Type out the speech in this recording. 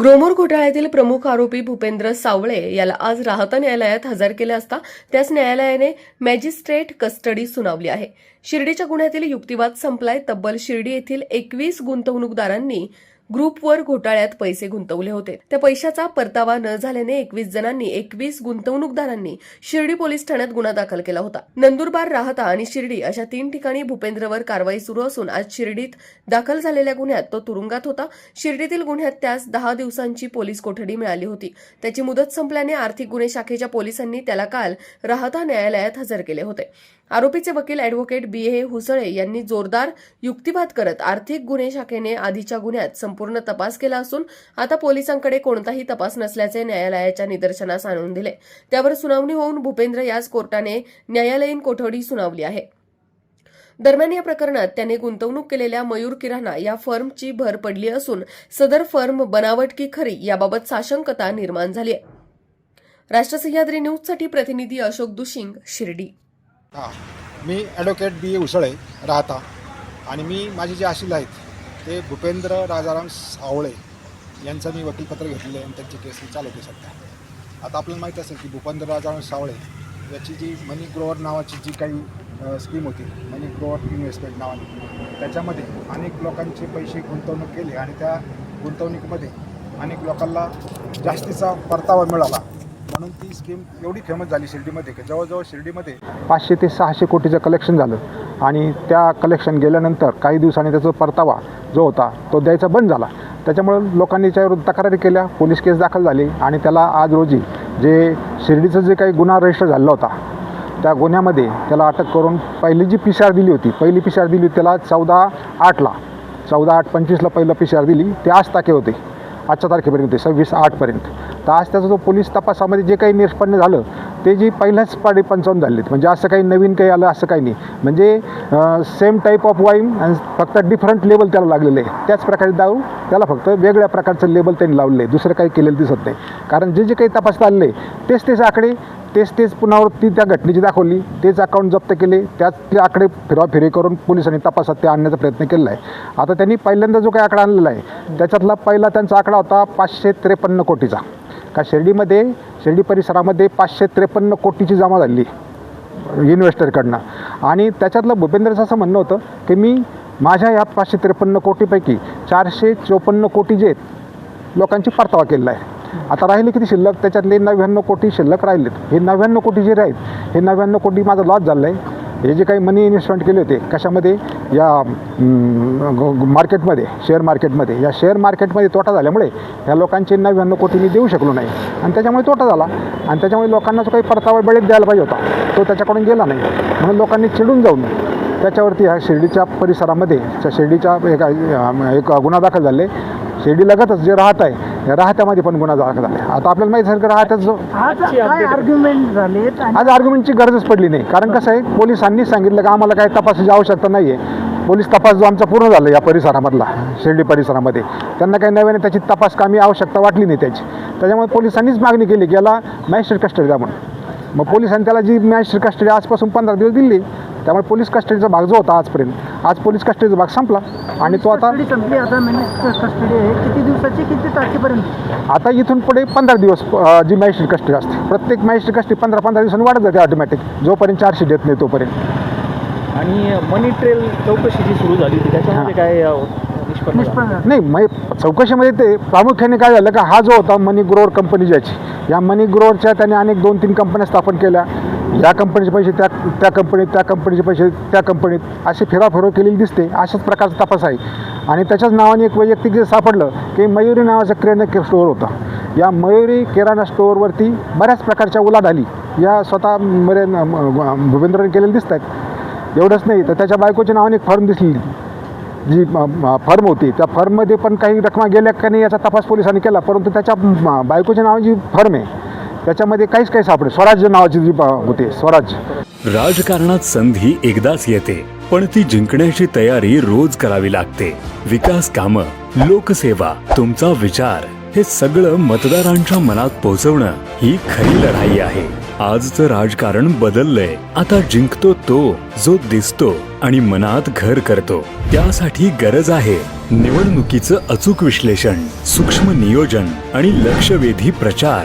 Gromor घोटाळ्यातील प्रमुख आरोपी भूपेंद्र सावळे याला आज राहता न्यायालयात हजर केले असता त्याच न्यायालयाने मॅजिस्ट्रेट कस्टडी सुनावली आहे. शिर्डीच्या गुन्ह्यातील युक्तिवाद संपलाय. तब्बल शिर्डी येथील एकवीस गुंतवणूकदारांनी ग्रुपवर घोटाळ्यात पैसे गुंतवले होते. त्या पैशाचा परतावा न झाल्याने एकवीस जणांनी एकवीस गुंतवणूकदारांनी शिर्डी पोलीस ठाण्यात गुन्हा दाखल केला होता. नंदुरबार राहता आणि शिर्डी अशा तीन ठिकाणी भूपेंद्रवर कारवाई सुरू असून आज शिर्डीत दाखल झालेल्या गुन्ह्यात तो तुरुंगात होता. शिर्डीतील गुन्ह्यात त्यास दहा दिवसांची पोलीस कोठडी मिळाली होती. त्याची मुदत संपल्याने आर्थिक गुन्हे शाखेच्या पोलिसांनी त्याला काल राहता न्यायालयात हजर केले होते. आरोपीचे वकील अॅडव्होकेट बी ए हुसळे यांनी जोरदार युक्तिवाद करत आर्थिक गुन्हे शाखेने आधीच्या गुन्ह्यात संपूर्ण तपास केला असून आता पोलिसांकडे कोणताही तपास नसल्याचे न्यायालयाच्या निदर्शनास आणून दिले. त्यावर सुनावणी होऊन भूपेंद्र याच कोर्टाने न्यायालयीन कोठडी सुनावली आहे. दरम्यान या प्रकरणात त्याने गुंतवणूक केलेल्या मयूर किराणा या फर्मची भर पडली असून सदर फर्म बनावट की खरी याबाबत साशंकता निर्माण झाली आहे. राष्ट्रसह्याद्री न्यूजसाठी प्रतिनिधी अशोक दुशिंग शिर्डी. हां. मी ॲडव्होकेट बी ए उसळे राहता आणि मी माझे जे आशील आहेत ते भूपेंद्र राजाराम सावळे यांचं मी वकीलपत्र घेतलेलं आहे आणि त्यांची केस ही चालवते सध्या. आता आपल्याला माहीत असेल की भूपेंद्र राजाराम सावळे याची जी मनी ग्रोवर नावाची जी काही स्कीम होती मनी ग्रोवर इन्व्हेस्टमेंट नावाने त्याच्यामध्ये अनेक लोकांचे पैसे गुंतवणूक केली आणि त्या गुंतवणुकीमध्ये अनेक लोकांना जास्तीचा परतावा मिळाला. म्हणून ती स्कीम एवढी फेमस झाली शिर्डीमध्ये की जवळजवळ शिर्डीमध्ये पाचशे ते सहाशे कोटीचं कलेक्शन झालं. आणि त्या कलेक्शन गेल्यानंतर काही दिवसांनी त्याचा परतावा जो होता तो द्यायचा बंद झाला. त्याच्यामुळं लोकांनी त्याच्याविरुद्ध तक्रारी केल्या पोलीस केस दाखल झाली आणि त्याला आज रोजी जे शिर्डीचं जे काही गुन्हा रजिस्टर झालेला होता त्या गुन्ह्यामध्ये त्याला अटक करून पहिली जी पी सी आर दिली होती पहिली पी सी आर दिली होती त्याला चौदा आठला चौदा आठ पंचवीसला पहिलं पी सी आर दिली ते आज ताके होते. आजच्या तारखेपर्यंत सव्वीस आठपर्यंत. तर आज त्याचा जो पोलीस तपासामध्ये जे काही निष्पन्न झालं ते जी पहिल्याच पाडी पंचावन्न झालेत. म्हणजे असं काही नवीन काही आलं असं काही नाही. म्हणजे सेम टाईप ऑफ वाईन आणि फक्त डिफरंट लेबल त्याला लागलेलं आहे. त्याच प्रकारे दारू त्याला फक्त वेगळ्या प्रकारचं लेबल त्यांनी लावलेलं आहे. दुसरं काही केलेलं दिसत नाही. कारण जे जे काही तपासत आलेलं आहे तेच तेच आकडे तेच तेच पुनरावृत्ती त्या घटनेची दाखवली. तेच अकाउंट जप्त केले. त्याच ते आकडे फिरवाफिरी करून पोलिसांनी तपासात ते आणण्याचा प्रयत्न केलेला आहे. आता त्यांनी पहिल्यांदा जो काही आकडा आणलेला आहे त्याच्यातला पहिला त्यांचा आकडा होता पाचशे त्रेपन्न कोटीचा. का शिर्डीमध्ये शिर्डी परिसरामध्ये पाचशे त्रेपन्न कोटीची जमा झाली इन्व्हेस्टरकडनं. आणि त्याच्यातलं भूपेंद्रचं असं म्हणणं होतं की मी माझ्या या पाचशे त्रेपन्न कोटीपैकी चारशे चोपन्न कोटी जे आहेत लोकांची परतावा केलेला आहे. आता राहिले किती शिल्लक? त्याच्यातले नव्याण्णव कोटी शिल्लक राहिलेत. हे नव्याण्णव कोटी जे आहेत हे नव्याण्णव कोटी माझा लॉस झाला आहे हे जे काही मनी इन्व्हेस्टमेंट केले होते कशामध्ये? या ग- मार्केटमध्ये शेअर मार्केटमध्ये या शेअर मार्केटमध्ये तोटा झाल्यामुळे या लोकांचे नव्याण्णव कोटी मी देऊ शकलो नाही. आणि त्याच्यामुळे तोटा झाला. आणि त्याच्यामुळे लोकांना जो काही परतावा वेळेत द्यायला पाहिजे होता तो त्याच्याकडून गेला नाही. म्हणून लोकांनी चिडून जाऊन त्याच्यावरती ह्या शिर्डीच्या परिसरामध्ये त्या शिर्डीच्या एक एक गुन्हा दाखल झाले. शिर्डीलगतच जे राहत आहे राहत्यामध्ये पण गुन्हा दाखल झाला. आता आपल्याला माहिती आहे की राहत्याच जो आज आर्ग्युमेंटची गरजच पडली नाही. कारण कसं आहे पोलिसांनी सांगितलं की आम्हाला काही तपासाची आवश्यकता नाही आहे पोलीस तपास जो आमचा पूर्ण झाला या परिसरामधला शिर्डी परिसरामध्ये. त्यांना काही नव्याने त्याची तपास कामी आवश्यकता वाटली नाही त्याची. त्याच्यामुळे पोलिसांनीच मागणी केली की याला मॅजिस्ट्रेट कस्टडी द्या म्हणून. मग पोलिसांनी त्याला जी मॅजिस्ट्रेट कस्टडी आजपासून पंधरा दिवस दिली त्यामुळे पोलीस कस्टडीचा भाग जो होता आजपर्यंत आज पोलीस कस्टडीचा भाग संपला. आणि तो आता संपली. आता म्हणजे कस्टडी आहे. किती दिवसाची किती तारखेपर्यंत? आता इथून पुढे पंधरा दिवस जी मॅजिस्ट्रेट कस्टडी असते. प्रत्येक मॅजिस्ट्रेट कस्टडी पंधरा पंधरा दिवसांनी वाढत जाते ऑटोमॅटिक जोपर्यंत चार्जशी देत नाही तोपर्यंत. आणि मनी ट्रेल चौकशी जी सुरू झाली होती त्याच्यामध्ये काय. नाही मग चौकशीमध्ये ते प्रामुख्याने काय झालं का हा जो होता मनी ग्रोवर कंपनी ज्याची या मनी ग्रोवरच्या त्याने अनेक दोन तीन कंपन्या स्थापन केल्या. या कंपनीचे पैसे त्या त्या कंपनीत त्या कंपनीचे पैसे त्या कंपनीत अशी फेराफेरो केलेली दिसते. अशाच प्रकारचा तपास आहे. आणि त्याच्याच नावाने एक वैयक्तिक जे सापडलं की मयुरी नावाचं किराणा स्टोअर होता. या मयुरी किराणा स्टोअरवरती बऱ्याच प्रकारच्या उलाढाली या स्वतः मरे भूपेंद्रने केलेल्या दिसत आहेत. एवढंच नाही तर त्याच्या बायकोच्या नावाने एक फर्म दिसली जी फर्म होती. त्या फर्ममध्ये पण काही रकमा गेल्या का नाही याचा तपास पोलिसांनी केला परंतु त्याच्या बायकोच्या बायकोच्या नावाची फर्म आहे. त्याच्यामध्ये काहीच काही सापडे स्वराज्य नावाची जी होते स्वराज्य राजकारणात संधी एकदाच येते पण ती जिंकण्याची तयारी रोज करावी लागते. विकास कामं लोकसेवा तुमचा विचार हे सगळं मतदारांच्या मनात पोहोचवणं ही खरी लढाई आहे. आजचं राजकारण बदललंय. आता जिंकतो तो जो दिसतो आणि मनात घर करतो. त्यासाठी गरज आहे निवडणुकीचं अचूक विश्लेषण सूक्ष्म नियोजन आणि लक्षवेधी प्रचार.